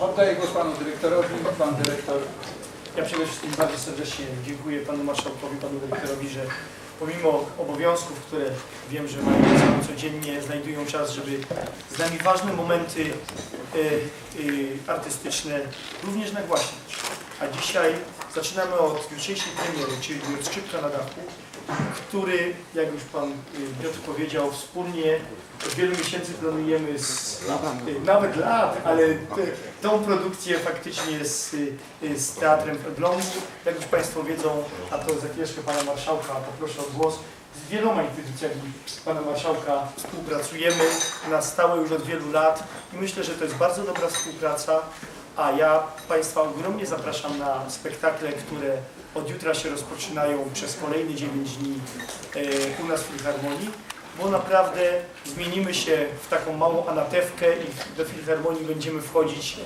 Oddaję głos panu dyrektorowi. Pan dyrektor Ja przede wszystkim bardzo serdecznie dziękuję panu marszałkowi, panu dyrektorowi, że pomimo obowiązków, które wiem, że mają codziennie, znajdują czas, żeby z nami ważne momenty e, e, artystyczne również nagłaśniać. A dzisiaj zaczynamy od jutrzejszej premiery, czyli od Skrzypka na dachu, który, jak już pan y, Piotr powiedział, wspólnie od wielu miesięcy planujemy, z, y, nawet lat, ale tą produkcję faktycznie z, y, z Teatrem w Elblągu. Jak już Państwo wiedzą, a to za chwileczkę Pana Marszałka poproszę o głos, z wieloma instytucjami Pana Marszałka współpracujemy na stałe już od wielu lat i myślę, że to jest bardzo dobra współpraca, a ja Państwa ogromnie zapraszam na spektakle, które od jutra się rozpoczynają przez kolejne 9 dni e, u nas w Filharmonii, bo naprawdę zmienimy się w taką małą anatewkę i do Filharmonii będziemy wchodzić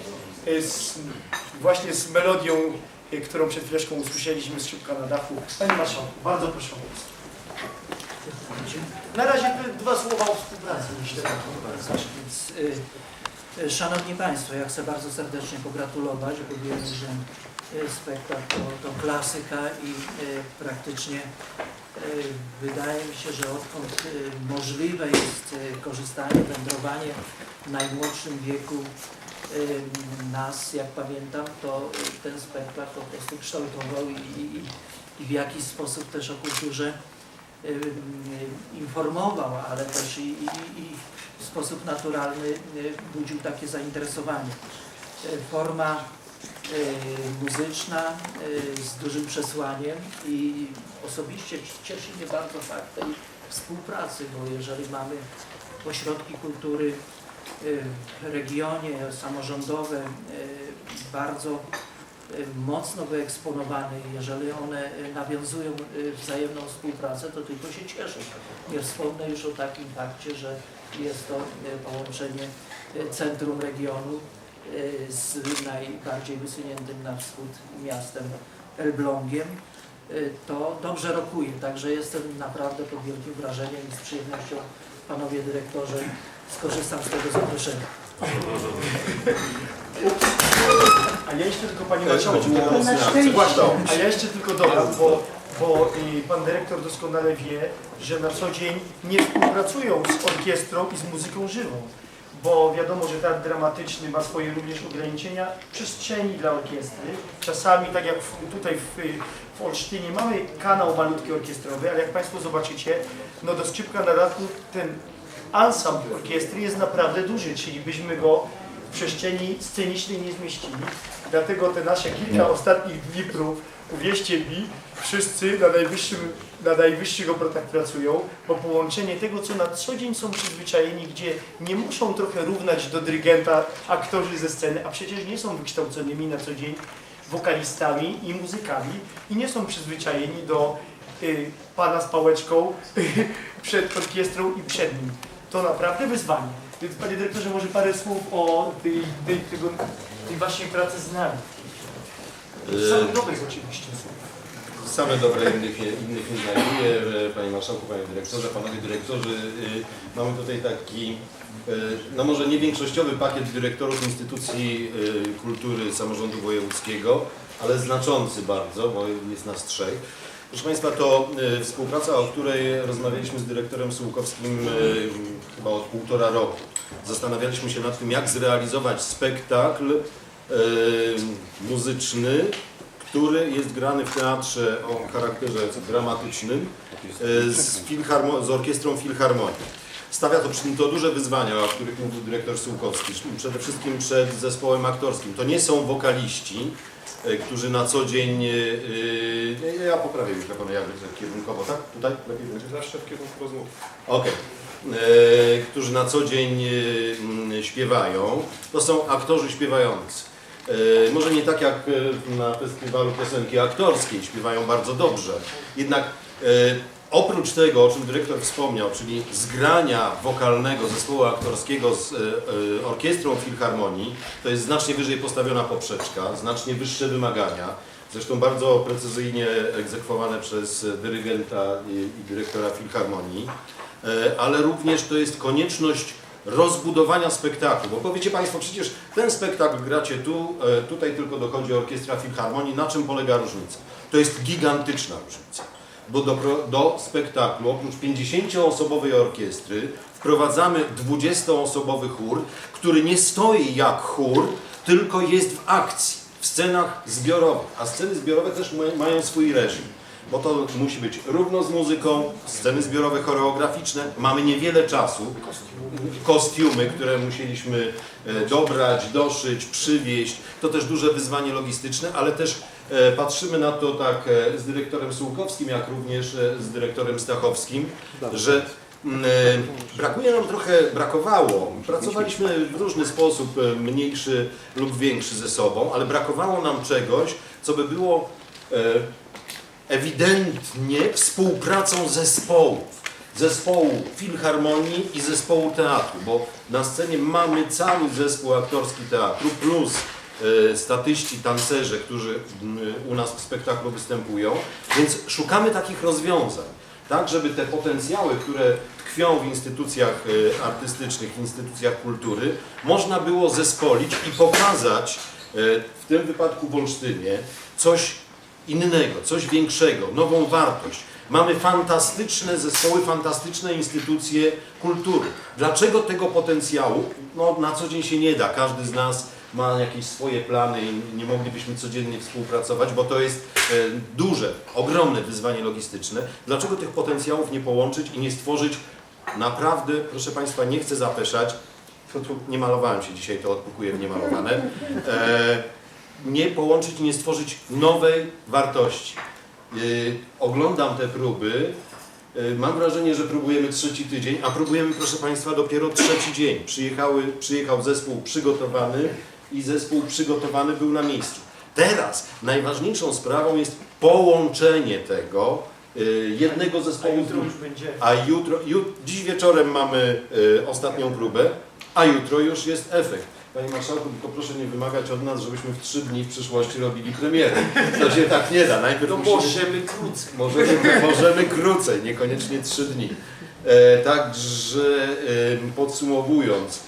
e, z, właśnie z melodią, e, którą przed chwileczką usłyszeliśmy z Szybka na dachu. Panie Marszałku, bardzo proszę o. Na razie dwa słowa o współpracy, myślę. Szanowni Państwo, ja chcę bardzo serdecznie pogratulować, bo wiemy, że spektakl to, to klasyka i y, praktycznie y, wydaje mi się, że odkąd y, możliwe jest korzystanie, wędrowanie w najmłodszym wieku nas, jak pamiętam, to ten spektakl po prostu kształtował i, i, i w jakiś sposób też o kulturze informował, ale też i, i, w sposób naturalny budził takie zainteresowanie. Forma muzyczna y, z dużym przesłaniem i osobiście cieszy mnie bardzo fakt tej współpracy, bo jeżeli mamy ośrodki kultury y, w regionie, samorządowe, y, bardzo y, mocno wyeksponowane jeżeli one y, nawiązują y, wzajemną współpracę, to tylko się cieszę. Nie wspomnę już o takim fakcie, że jest to y, połączenie y, centrum regionu y, z najbardziej wysuniętym na wschód miastem Elblągiem. Y, To dobrze rokuje, także jestem naprawdę pod wielkim wrażeniem i z przyjemnością, panowie dyrektorze, skorzystam z tego zaproszenia. A ja jeszcze tylko Panie Marszałku, a ja jeszcze tylko dodam, bo, bo y, Pan Dyrektor doskonale wie, że na co dzień nie współpracują z orkiestrą i z muzyką żywą, bo wiadomo, że teatr dramatyczny ma swoje również ograniczenia przestrzeni dla orkiestry. Czasami, tak jak tutaj w, w Olsztynie, mamy kanał malutki orkiestrowy, ale jak Państwo zobaczycie, no do skrzypka na dachu ten ansambl orkiestry jest naprawdę duży, czyli byśmy go przestrzeni scenicznej nie zmieścili. Dlatego te nasze kilka ostatnich prób, uwierzcie mi, wszyscy na najwyższym, na najwyższych obrotach pracują, bo połączenie tego, co na co dzień są przyzwyczajeni, gdzie nie muszą trochę równać do dyrygenta aktorzy ze sceny, a przecież nie są wykształconymi na co dzień wokalistami i muzykami i nie są przyzwyczajeni do y, pana z pałeczką przed orkiestrą i przed nim. To naprawdę wyzwanie. Więc panie dyrektorze, może parę słów o tej, tej, tego, tej waszej pracy z nami. Samych dobrych oczywiście słów. Same dobre innych, nie- innych nie znajduję. E, Panie Marszałku, Panie Dyrektorze, Panowie Dyrektorzy, y, mamy tutaj taki, no może nie większościowy pakiet dyrektorów instytucji kultury samorządu wojewódzkiego, ale znaczący bardzo, bo jest nas trzech. Proszę Państwa, to y, współpraca, o której rozmawialiśmy z dyrektorem Sułkowskim y, chyba od półtora roku. Zastanawialiśmy się nad tym, jak zrealizować spektakl y, muzyczny, który jest grany w teatrze o charakterze dramatycznym e, z, z orkiestrą Filharmonii. Stawia to to duże wyzwania, o których mówił dyrektor Sułkowski, przede wszystkim przed zespołem aktorskim. To nie są wokaliści, e, którzy na co dzień... e, e, Ja, ja poprawię mikrofon, ja będę kierunkowo, tak? Tutaj lepiej będzie? Zawsze w kierunku rozmowy. Okej. E, Którzy na co dzień e, śpiewają. To są aktorzy śpiewający. E, Może nie tak jak e, na festiwalu piosenki aktorskiej, śpiewają bardzo dobrze. Jednak e, oprócz tego, o czym dyrektor wspomniał, czyli zgrania wokalnego zespołu aktorskiego z e, e, orkiestrą filharmonii, to jest znacznie wyżej postawiona poprzeczka, znacznie wyższe wymagania. Zresztą bardzo precyzyjnie egzekwowane przez dyrygenta i, dyrektora filharmonii. E, ale również to jest konieczność rozbudowania spektaklu. Bo powiecie Państwo, przecież ten spektakl gracie tu, tutaj tylko dochodzi orkiestra filharmonii. Na czym polega różnica? To jest gigantyczna różnica. Bo do, do spektaklu oprócz 50-osobowej orkiestry wprowadzamy 20-osobowy chór, który nie stoi jak chór, tylko jest w akcji, w scenach zbiorowych. A sceny zbiorowe też ma- mają swój reżim. Bo to musi być równo z muzyką, sceny zbiorowe choreograficzne. Mamy niewiele czasu. Kostiumy, które musieliśmy e, dobrać, doszyć, przywieźć. To też duże wyzwanie logistyczne, ale też patrzymy na to tak e, z dyrektorem Sułkowskim, jak również e, z dyrektorem Stachowskim, że mm, e, brakuje nam trochę, brakowało. Pracowaliśmy w różny sposób, e, mniejszy lub większy ze sobą, ale brakowało nam czegoś, co by było e, ewidentnie współpracą zespołów. Zespołu filharmonii i zespołu teatru, bo na scenie mamy cały zespół aktorski teatru plus e, statyści, tancerze, którzy m, u nas w spektaklu występują, więc szukamy takich rozwiązań, tak żeby te potencjały, które tkwią w instytucjach e, artystycznych, w instytucjach kultury, można było zespolić i pokazać e, w tym wypadku w Olsztynie coś innego, coś większego, nową wartość. Mamy fantastyczne zespoły, fantastyczne instytucje kultury. Dlaczego tego potencjału no, na co dzień się nie da? Każdy z nas ma jakieś swoje plany i nie moglibyśmy codziennie współpracować, bo to jest e, duże, ogromne wyzwanie logistyczne. Dlaczego tych potencjałów nie połączyć i nie stworzyć naprawdę, proszę Państwa, nie chcę zapeszać, nie malowałem się dzisiaj, to odpukuję w niemalowane, e, nie połączyć i nie stworzyć nowej wartości. Yy, oglądam te próby, mam wrażenie, że próbujemy trzeci tydzień, a próbujemy, proszę Państwa, dopiero trzeci dzień. Przyjechały, przyjechał zespół przygotowany i zespół przygotowany był na miejscu. Teraz najważniejszą sprawą jest połączenie tego yy, jednego zespołu z jutro drugim. już będzie. A jutro, ju, dziś wieczorem mamy y, ostatnią próbę, a jutro już jest efekt. Panie Marszałku, tylko proszę nie wymagać od nas, żebyśmy w trzy dni w przyszłości robili premierę. To się tak nie da. Najpierw To musimy, możemy krócej. możemy, możemy krócej, niekoniecznie trzy dni. E, także e, podsumowując,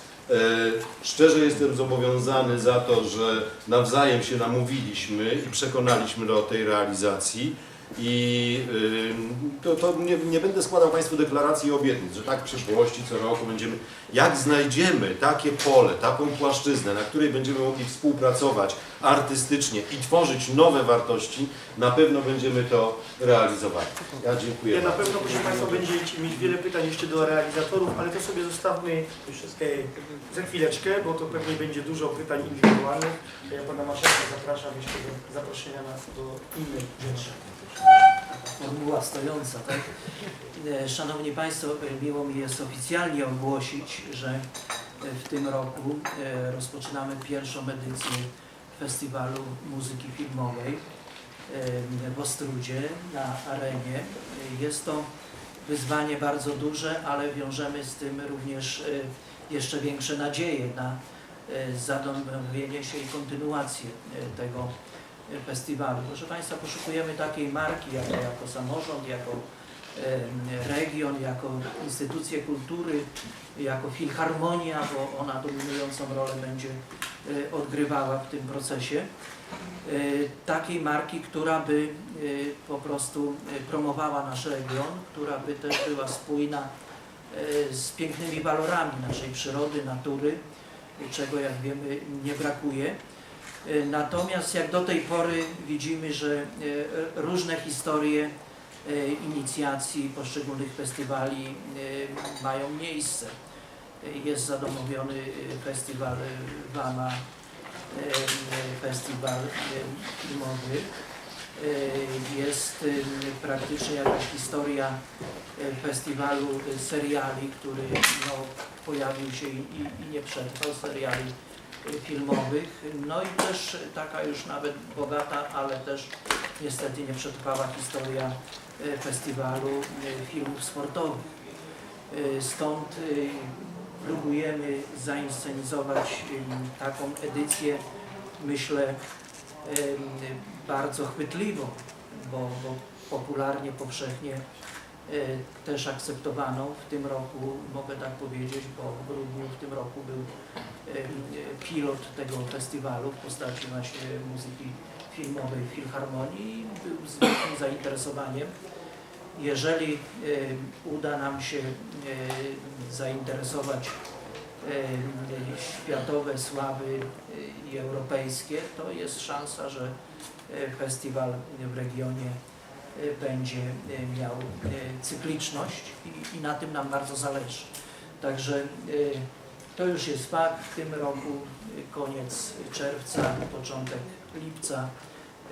szczerze jestem zobowiązany za to, że nawzajem się namówiliśmy i przekonaliśmy do tej realizacji. I y, to, to nie, nie będę składał Państwu deklaracji i obietnic, że tak w przyszłości co roku będziemy. Jak znajdziemy takie pole, taką płaszczyznę, na której będziemy mogli współpracować artystycznie i tworzyć nowe wartości, na pewno będziemy to realizowali. Ja dziękuję Ja na bardzo. pewno, proszę Państwa, będziecie mieć wiele pytań jeszcze do realizatorów, ale to sobie zostawmy za chwileczkę, bo to pewnie będzie dużo pytań indywidualnych. Ja Pana Marszałka zapraszam jeszcze do zaproszenia nas do innej rzeczy. Formuła stojąca, tak? E, Szanowni Państwo, e, miło mi jest oficjalnie ogłosić, że e, w tym roku rozpoczynamy pierwszą edycję Festiwalu Muzyki Filmowej w Ostrudzie na arenie. Jest to wyzwanie bardzo duże, ale wiążemy z tym również jeszcze większe nadzieje na zadomowienie się i kontynuację tego festiwalu. Proszę Państwa, poszukujemy takiej marki jako, jako samorząd, jako region, jako instytucje kultury, jako filharmonia, bo ona dominującą rolę będzie e, odgrywała w tym procesie. E, Takiej marki, która by e, po prostu promowała nasz region, która by też była spójna z pięknymi walorami naszej przyrody, natury, czego jak wiemy nie brakuje. E, Natomiast jak do tej pory widzimy, że e, różne historie e, inicjacji poszczególnych festiwali mają miejsce. Jest zadomowiony festiwal Wama, festiwal filmowy. Jest praktycznie jakaś historia festiwalu seriali, który no, pojawił się i, i- nie przetrwał, seriali filmowych. No i też taka już nawet bogata, ale też niestety nie przetrwała historia e, festiwalu e, filmów sportowych. E, Stąd próbujemy zainscenizować taką edycję, myślę, bardzo chwytliwą, bo, bo popularnie, powszechnie też akceptowaną w tym roku, mogę tak powiedzieć, bo w grudniu w tym roku był pilot tego festiwalu w postaci właśnie muzyki filmowej w Filharmonii był z wielkim zainteresowaniem. Jeżeli uda nam się zainteresować światowe sławy i europejskie, to jest szansa, że festiwal w regionie będzie miał cykliczność i, i na tym nam bardzo zależy. Także to już jest fakt. W tym roku koniec czerwca, początek lipca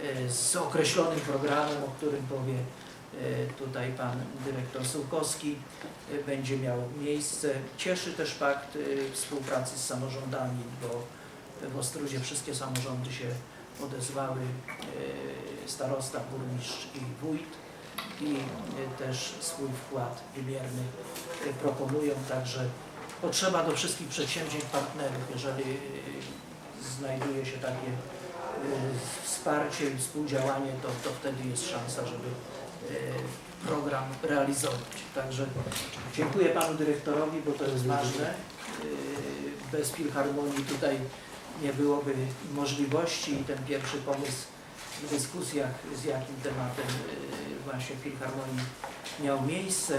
e, z określonym programem, o którym powie e, tutaj pan dyrektor Sułkowski, e, będzie miał miejsce. Cieszy też fakt współpracy z samorządami, bo w Ostrudzie wszystkie samorządy się odezwały, starosta, burmistrz i wójt i też swój wkład wymierny proponują, także potrzeba do wszystkich przedsięwzięć partnerów, jeżeli e, znajduje się takie e, wsparcie i współdziałanie, to, to wtedy jest szansa, żeby e, program realizować. Także dziękuję Panu Dyrektorowi, bo to jest ważne. Bez Filharmonii tutaj nie byłoby możliwości i ten pierwszy pomysł w dyskusjach, z jakim tematem właśnie Filharmonii miał miejsce.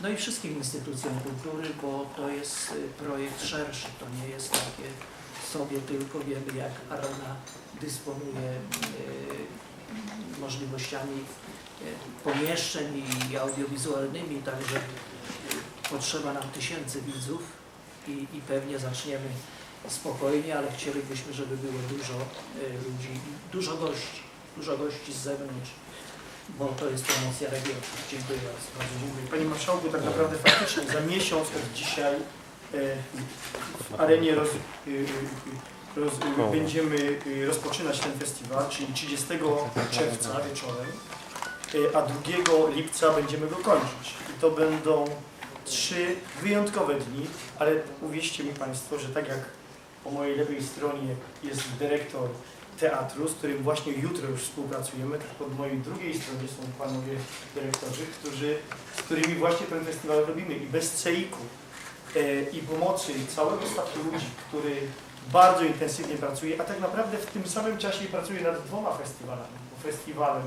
No i wszystkim instytucjom kultury, bo to jest e, projekt szerszy, to nie jest takie sobie tylko wiemy jak Arena dysponuje e, możliwościami e, pomieszczeń i audiowizualnymi, także potrzeba nam tysięcy widzów i, i pewnie zaczniemy spokojnie, ale chcielibyśmy, żeby było dużo ludzi, dużo gości, dużo gości z zewnątrz, bo to jest promocja regionu. Dziękuję bardzo. Bardzo dziękuję. Panie Marszałku, tak naprawdę faktycznie za miesiąc od dzisiaj e, w arenie roz, y, y, roz, y, będziemy rozpoczynać ten festiwal, czyli 30 czerwca wieczorem, a 2 lipca będziemy go kończyć. I to będą trzy wyjątkowe dni, ale uwierzcie mi Państwo, że tak jak po mojej lewej stronie jest dyrektor teatru, z którym właśnie jutro już współpracujemy, tak po mojej drugiej stronie są panowie dyrektorzy, którzy, z którymi właśnie ten festiwal robimy i bez CEIK-u e, i pomocy całego stafu ludzi, który bardzo intensywnie pracuje, a tak naprawdę w tym samym czasie pracuje nad dwoma festiwalami, festiwalem,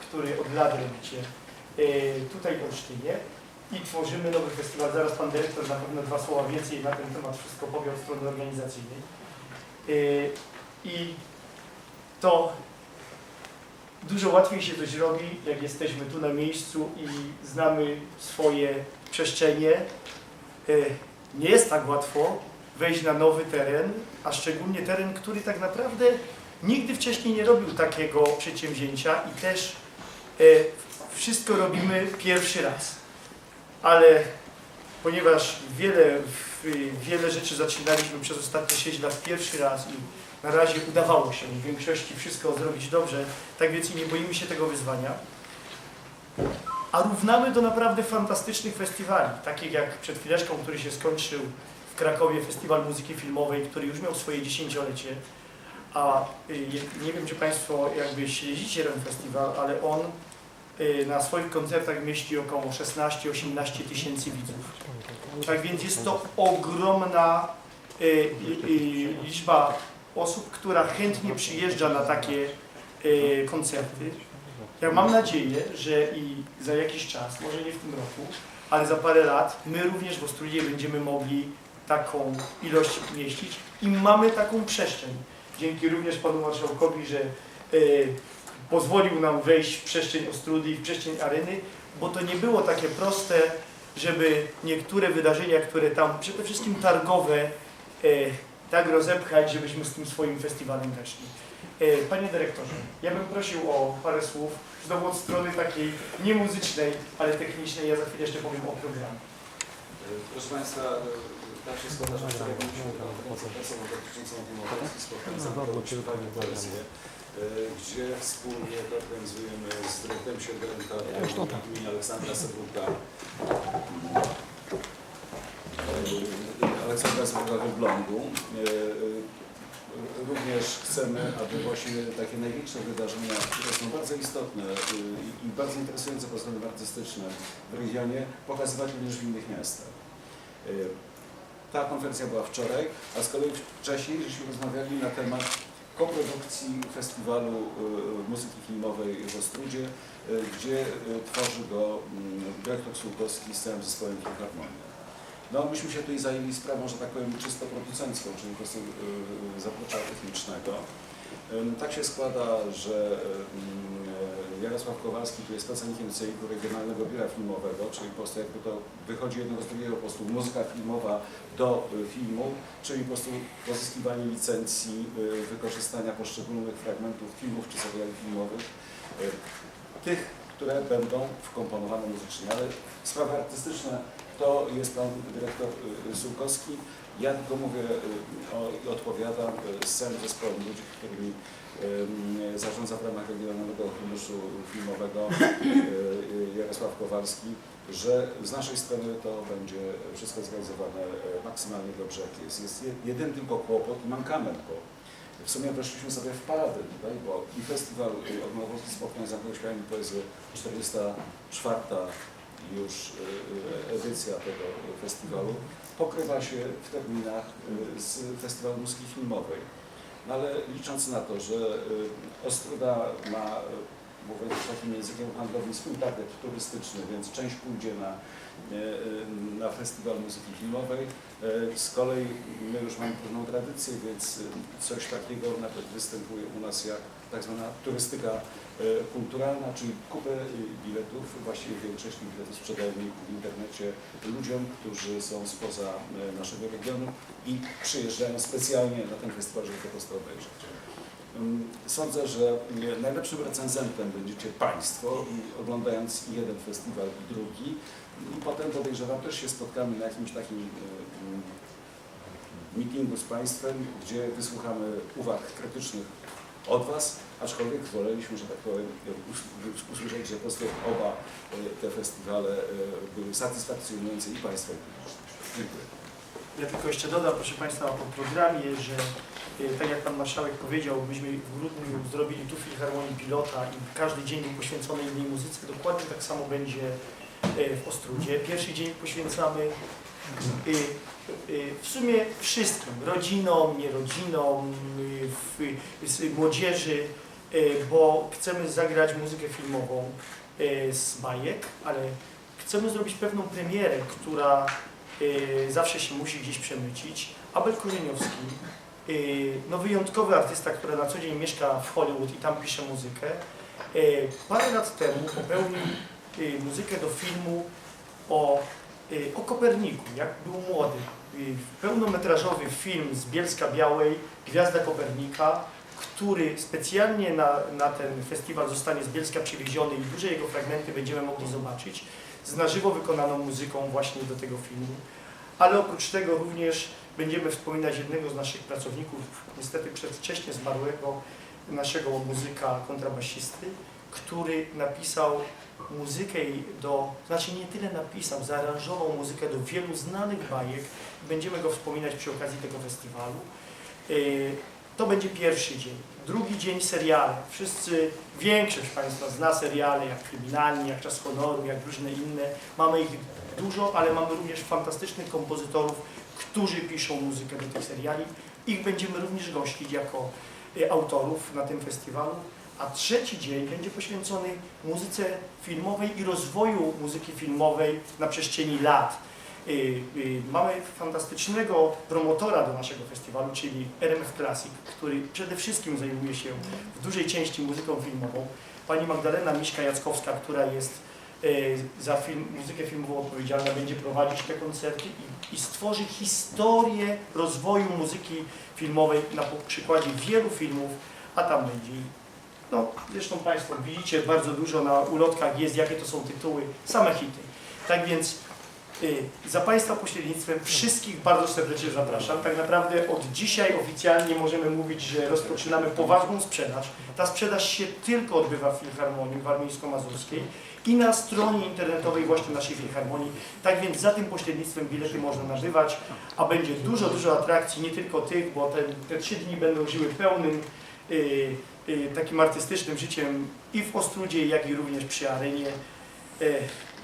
który od lat robicie e, tutaj w Olsztynie i tworzymy nowy festiwal. Zaraz pan dyrektor na pewno dwa słowa więcej na ten temat wszystko powie od strony organizacyjnej. E, I to dużo łatwiej się coś robi, jak jesteśmy tu na miejscu i znamy swoje przestrzenie. E, Nie jest tak łatwo wejść na nowy teren, a szczególnie teren, który tak naprawdę nigdy wcześniej nie robił takiego przedsięwzięcia i też e, wszystko robimy pierwszy raz. Ale ponieważ wiele, wiele rzeczy zaczynaliśmy przez ostatnie 6 lat pierwszy raz i na razie udawało się w większości wszystko zrobić dobrze, tak więc nie boimy się tego wyzwania. A równamy do naprawdę fantastycznych festiwali, takich jak przed chwileczką, który się skończył w Krakowie, Festiwal Muzyki Filmowej, który już miał swoje dziesięciolecie. A y, nie wiem, czy Państwo jakby śledzicie ten festiwal, ale on y, na swoich koncertach mieści około 16-18 tysięcy widzów. Tak więc jest to ogromna y, liczba osób, która chętnie przyjeżdża na takie y, koncerty. Ja mam nadzieję, że i za jakiś czas, może nie w tym roku, ale za parę lat, my również w Ostrudzie będziemy mogli taką ilość mieścić i mamy taką przestrzeń. Dzięki również Panu Marszałkowi, że y, pozwolił nam wejść w przestrzeń Ostrudy i w przestrzeń areny, bo to nie było takie proste, żeby niektóre wydarzenia, które tam przede wszystkim targowe, y, tak rozepchać, żebyśmy z tym swoim festiwalem weszli. E, Panie dyrektorze, ja bym prosił o parę słów, znowu od strony takiej nie muzycznej, ale technicznej. Ja za chwilę jeszcze powiem o programie. Proszę Państwa, e, tak się składa, że wczoraj mieliśmy konferencję prasową dotyczącą obywatelskich spotkań zawodowych wersję, gdzie wspólnie organizujemy z dyrektorem Teatru imienia Aleksandra Sebulka. E, Aleksandra Sebulka Wyglądu. e, e, Również chcemy, aby właśnie takie największe wydarzenia, które są bardzo istotne i- bardzo interesujące pod względem artystycznym w regionie, pokazywać również w innych miastach. Ta konferencja była wczoraj, a z kolei wcześniej żeśmy rozmawiali na temat koprodukcji festiwalu muzyki filmowej w Ostrudzie, gdzie tworzy go mm, dyrektor Sługowski z całym zespołem Filharmonia. No, myśmy się tutaj zajęli sprawą, że tak powiem, czysto producencką, czyli po prostu y, zaplecza technicznego. Tak się składa, że Jarosław Kowalski tu jest pracownikiem CEIK-u Regionalnego Biura Filmowego, czyli po prostu jakby to wychodzi jednego z drugiego, po prostu muzyka filmowa do y, filmu, czyli po prostu pozyskiwanie licencji, y, wykorzystania poszczególnych fragmentów filmów czy seriali filmowych, tych, które będą wkomponowane muzycznie, ale sprawy artystyczne to jest pan dyrektor y, Sułkowski. Ja tylko mówię y, i odpowiadam y, z całym zespołem ludzi, którymi y, zarządza w ramach Regionalnego Funduszu Filmowego y, y, Jarosław Kowalski, że z naszej strony to będzie wszystko zrealizowane y, maksymalnie dobrze jak jest. Jest je- jeden tylko kłopot i mankament, bo w sumie weszliśmy sobie w paradę tutaj, bo i festiwal y, Ogólnopolski Spokój z Zamkniętą Śpiewem i Poezję 44 już y, y, edycja tego festiwalu pokrywa się w terminach y, z Festiwalu Muzyki Filmowej. Ale licząc na to, że Ostruda ma, mówiąc takim językiem handlowym, swój target turystyczny, więc część pójdzie na, y, y, na Festiwal Muzyki Filmowej. Y, Z kolei my już mamy pewną tradycję, więc coś takiego nawet występuje u nas jak tak zwana turystyka kulturalna, czyli kupę biletów, właściwie większość tych biletów sprzedajemy w internecie ludziom, którzy są spoza naszego regionu i przyjeżdżają specjalnie na ten festiwal, żeby po prostu obejrzeć. Ym, Sądzę, że y, najlepszym recenzentem będziecie Państwo oglądając jeden festiwal i drugi i potem podejrzewam też się spotkamy na jakimś takim y, meetingu z Państwem, gdzie wysłuchamy uwag krytycznych od Was, aczkolwiek woleliśmy, że tak powiem, us- usłyszeć, że po prostu oba y, te festiwale y, były satysfakcjonujące i Państwa i. Dziękuję. Ja tylko jeszcze dodam, proszę Państwa, o programie, że e, tak jak Pan Marszałek powiedział, myśmy w grudniu zrobili tu w Filharmonii pilota i każdy dzień był poświęcony innej muzyce. Dokładnie tak samo będzie e, w Ostrudzie. Pierwszy dzień poświęcamy e, e, w sumie wszystkim, rodzinom, nierodzinom, e, młodzieży, e, bo chcemy zagrać muzykę filmową e, z bajek, ale chcemy zrobić pewną premierę, która zawsze się musi gdzieś przemycić. Abel Korzeniowski, no wyjątkowy artysta, który na co dzień mieszka w Hollywood i tam pisze muzykę, y, parę lat temu popełnił y, muzykę do filmu o, y, o Koperniku, jak był młody. Y, Pełnometrażowy film z Bielska Białej, Gwiazda Kopernika, który specjalnie na, na ten festiwal zostanie z Bielska przywieziony i duże jego fragmenty będziemy mogli zobaczyć z na żywo wykonaną muzyką właśnie do tego filmu. Ale oprócz tego również będziemy wspominać jednego z naszych pracowników, niestety przedwcześnie zmarłego, naszego muzyka, kontrabasisty, który napisał muzykę do, znaczy nie tyle napisał, zaaranżował muzykę do wielu znanych bajek. Będziemy go wspominać przy okazji tego festiwalu. Yy, To będzie pierwszy dzień. Drugi dzień seriale. Wszyscy, większość Państwa zna seriale jak Kryminalni, jak Czas Honoru, jak różne inne. Mamy ich dużo, ale mamy również fantastycznych kompozytorów, którzy piszą muzykę do tych seriali. Ich będziemy również gościć jako y, autorów na tym festiwalu. A trzeci dzień będzie poświęcony muzyce filmowej i rozwoju muzyki filmowej na przestrzeni lat. Y, y, Mamy fantastycznego promotora do naszego festiwalu, czyli RMF Classic, który przede wszystkim zajmuje się w dużej części muzyką filmową. Pani Magdalena Miśka-Jackowska, która jest za film, muzykę filmową odpowiedzialna, będzie prowadzić te koncerty i, i stworzy historię rozwoju muzyki filmowej na przykładzie wielu filmów, a tam będzie no, zresztą Państwo widzicie bardzo dużo na ulotkach jest, jakie to są tytuły, same hity. Tak więc Za Państwa pośrednictwem wszystkich bardzo serdecznie zapraszam. Tak naprawdę od dzisiaj oficjalnie możemy mówić, że rozpoczynamy poważną sprzedaż. Ta sprzedaż się tylko odbywa w Filharmonii Warmińsko-Mazurskiej i na stronie internetowej właśnie naszej Filharmonii. Tak więc za tym pośrednictwem bilety można nabywać, a będzie dużo, dużo atrakcji, nie tylko tych, bo te, te trzy dni będą żyły pełnym y, y, takim artystycznym życiem i w Ostrudzie, jak i również przy arenie. Y,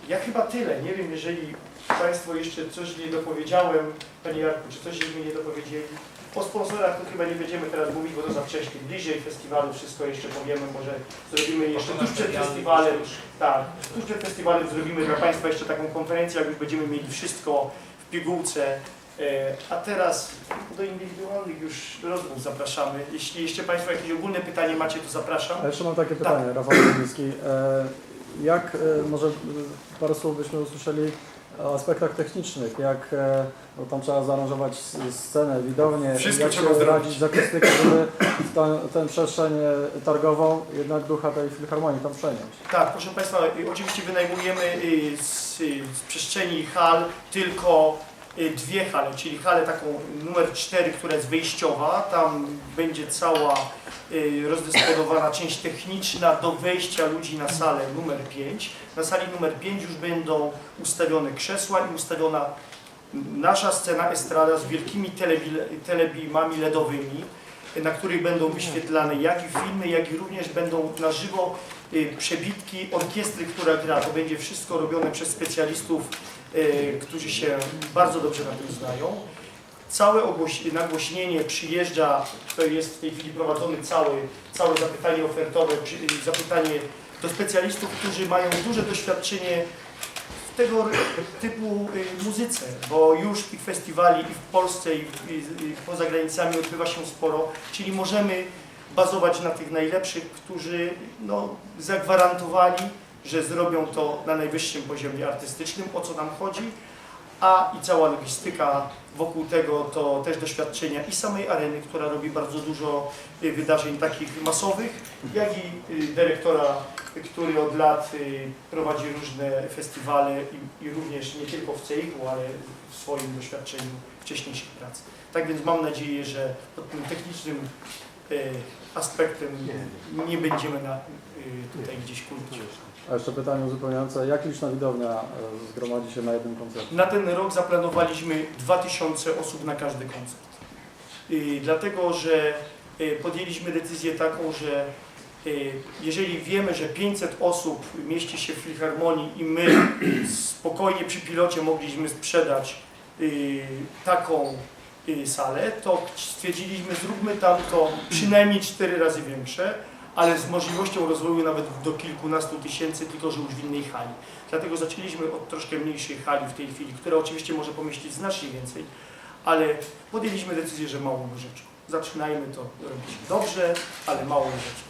ja chyba tyle. Nie wiem, jeżeli Państwo jeszcze coś nie dopowiedziałem, Panie Jarku, czy coś żeśmy nie dopowiedzieli? O sponsorach to chyba nie będziemy teraz mówić, bo to za wcześnie. Bliżej festiwalu wszystko jeszcze powiemy, może zrobimy jeszcze tuż przed festiwalem. Tak, tuż przed festiwalem zrobimy dla Państwa jeszcze taką konferencję, jak już będziemy mieli wszystko w pigułce. E, A teraz do indywidualnych już rozmów zapraszamy. Jeśli jeszcze Państwo jakieś ogólne pytanie macie, to zapraszam. A jeszcze mam takie pytanie, Rafał Kamiński. E, Jak, e, może parę słów byśmy usłyszeli o aspektach technicznych, jak e, bo tam trzeba zaaranżować scenę, widownię, Wszystko jak trzeba się zrobić. radzić z akustyką, żeby tę tę przestrzeń e, targową, jednak ducha tej filharmonii tam przenieść. Tak, proszę Państwa, oczywiście wynajmujemy z, z przestrzeni hal tylko dwie hale, czyli halę taką numer 4, która jest wyjściowa, tam będzie cała y, rozdysponowana część techniczna do wejścia ludzi na salę numer 5. Na sali numer 5 już będą ustawione krzesła i ustawiona nasza scena estrada z wielkimi telebi- telebimami LEDowymi, na których będą wyświetlane jak i filmy, jak i również będą na żywo y, przebitki orkiestry, która gra. To będzie wszystko robione przez specjalistów, y, którzy się bardzo dobrze na tym znają. Całe nagłośnienie przyjeżdża, to jest w tej chwili prowadzony cały, całe zapytanie ofertowe, y, zapytanie do specjalistów, którzy mają duże doświadczenie w tego typu y, muzyce, bo już i festiwali i w Polsce i poza granicami odbywa się sporo, czyli możemy bazować na tych najlepszych, którzy no, zagwarantowali, że zrobią to na najwyższym poziomie artystycznym, o co nam chodzi, a i cała logistyka wokół tego to też doświadczenia i samej areny, która robi bardzo dużo y, wydarzeń takich masowych, jak i y, dyrektora, który od lat y, prowadzi różne festiwale i, i również nie tylko w CEIK-u, ale w swoim doświadczeniu wcześniejszych prac. Tak więc mam nadzieję, że pod tym technicznym aspektem nie będziemy na, tutaj gdzieś kłócić. A jeszcze pytanie uzupełniające, jak liczna widownia e, zgromadzi się na jednym koncercie? Na ten rok zaplanowaliśmy 2000 osób na każdy koncert. Dlatego, że y, podjęliśmy decyzję taką, że y, jeżeli wiemy, że 500 osób mieści się w filharmonii i my spokojnie przy pilocie mogliśmy sprzedać taką salę, to stwierdziliśmy, zróbmy tam to przynajmniej 4 razy większe, ale z możliwością rozwoju nawet do kilkunastu tysięcy, tylko że już w innej hali. Dlatego zaczęliśmy od troszkę mniejszej hali w tej chwili, która oczywiście może pomieścić znacznie więcej, ale podjęliśmy decyzję, że małą rzeczą. Zaczynajmy to robić dobrze, ale małą rzeczą.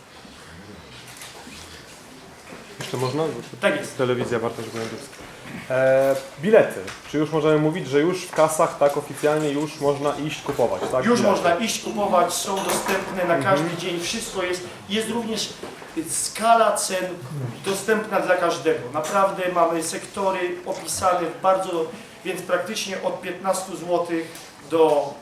Jeszcze można? Tak jest. Telewizja Bartosz Gołębowski. E, bilety. Czy już możemy mówić, że już w kasach tak oficjalnie już można iść kupować, tak? Już Bilety. można iść kupować, są dostępne na każdy dzień, wszystko jest. Jest również skala cen dostępna dla każdego. Naprawdę mamy sektory opisane w bardzo, więc praktycznie od 15 zł do,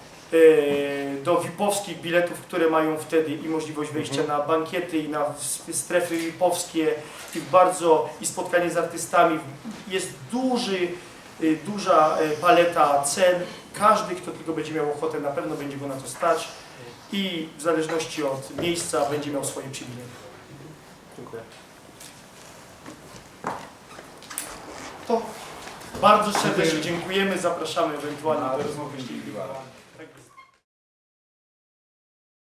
do VIP-owskich biletów, które mają wtedy i możliwość wejścia na bankiety i na strefy VIP-owskie i bardzo i spotkanie z artystami. Jest duży y, duża y, paleta cen. Każdy, kto tylko będzie miał ochotę, na pewno będzie go na to stać i w zależności od miejsca będzie miał swoje przywileje. Dziękuję. To bardzo serdecznie dziękujemy, zapraszamy ewentualnie do rozmowy.